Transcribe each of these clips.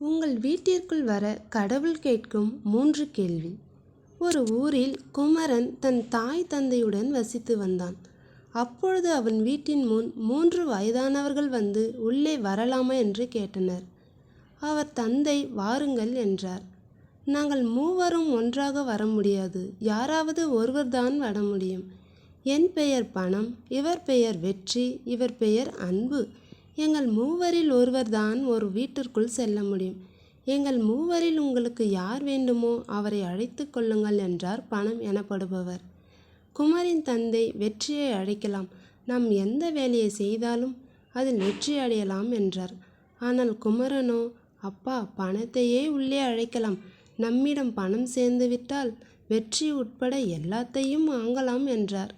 உங்கள் வீட்டிற்குள் வர கடவுள் கேட்கும் மூன்று கேள்வி. ஒரு ஊரில் குமரன் தன் தாய் தந்தையுடன் வசித்து வந்தான். அப்பொழுது அவன் வீட்டின் முன் மூன்று வயதானவர்கள் வந்து உள்ளே வரலாமா என்று கேட்டனர். அவர் தந்தை வாருங்கள் என்றார். நாங்கள் மூவரும் ஒன்றாக வர முடியாது. யாராவது ஒருவர்தான் வர முடியும். என் பெயர் பணம் இவர் பெயர் வெற்றி இவர் பெயர் அன்பு. எங்கள் மூவரில் ஒருவர்தான் ஒரு வீட்டிற்குள் செல்ல முடியும். எங்கள் மூவரில் உங்களுக்கு யார் வேண்டுமோ அவரை அழைத்து கொள்ளுங்கள் என்றார் பணம் எனப்படுபவர். குமரின் தந்தை வெற்றியை அழைக்கலாம். நாம் எந்த வேலையை செய்தாலும் அதில் வெற்றி அடையலாம் என்றார். ஆனால் குமரனோ அப்பா பணத்தையே உள்ளே அழைக்கலாம். நம்மிடம் பணம் சேர்ந்துவிட்டால் வெற்றி உட்பட எல்லாத்தையும் வாங்கலாம் என்றார்.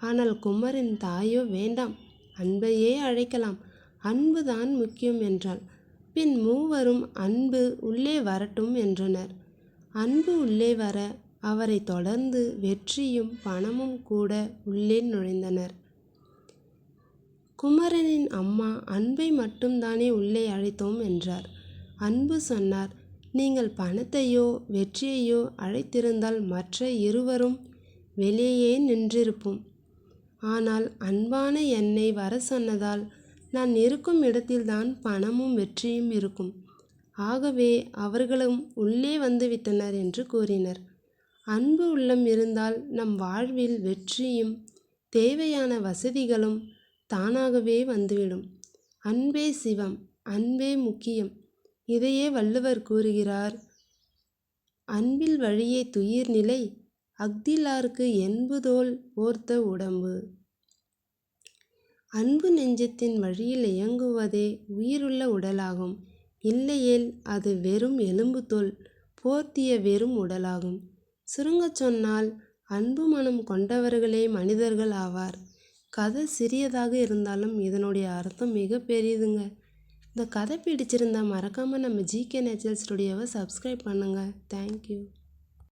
ஆனால் குமரின் தாயோ வேண்டாம். அன்பையே அழைக்கலாம். அன்புதான் முக்கியம் என்றாள். பின் மூவரும் அன்பு உள்ளே வரட்டும் என்றனர். அன்பு உள்ளே வர அவரை தொடர்ந்து வெற்றியும் பணமும் கூட உள்ளே நுழைந்தனர். குமரனின் அம்மா அன்பை மட்டும்தானே உள்ளே அழைத்தோம் என்றார். அன்பு சொன்னார் நீங்கள் பணத்தையோ வெற்றியையோ அழைத்திருந்தால் மற்ற இருவரும் வெளியே நின்றிருப்போம். ஆனால் அன்பான என்னை வர சொன்னதால் நான் இருக்கும் இடத்தில்தான் பணமும் வெற்றியும் இருக்கும். ஆகவே அவர்களும் உள்ளே வந்துவிட்டனர் என்று கூறினர். அன்பு உள்ளம் இருந்தால் நம் வாழ்வில் வெற்றியும் தேவையான வசதிகளும் தானாகவே வந்துவிடும். அன்பே சிவம் அன்பே முக்கியம். இதையே வள்ளுவர் கூறுகிறார். அன்பில் வழியே துயிர் நிலை அக்திலார்க்கு என்புதோல் போர்த்த உடம்பு. அன்பு நெஞ்சத்தின் வழியில் இயங்குவதே உயிருள்ள உடலாகும். இல்லையேல் அது வெறும் எலும்பு தோல் போர்த்திய வெறும் உடலாகும். சுருங்கச் சொன்னால் அன்பு மனம் கொண்டவர்களே மனிதர்கள் ஆவார். கதை சிறியதாக இருந்தாலும் இதனுடைய அர்த்தம் மிக பெரியதுங்க. இந்த கதை பிடிச்சிருந்தா மறக்காமல் நம்ம ஜிகே நேச்சுரல் ஸ்டுடியோவை சப்ஸ்கிரைப் பண்ணுங்கள் தேங்க்யூ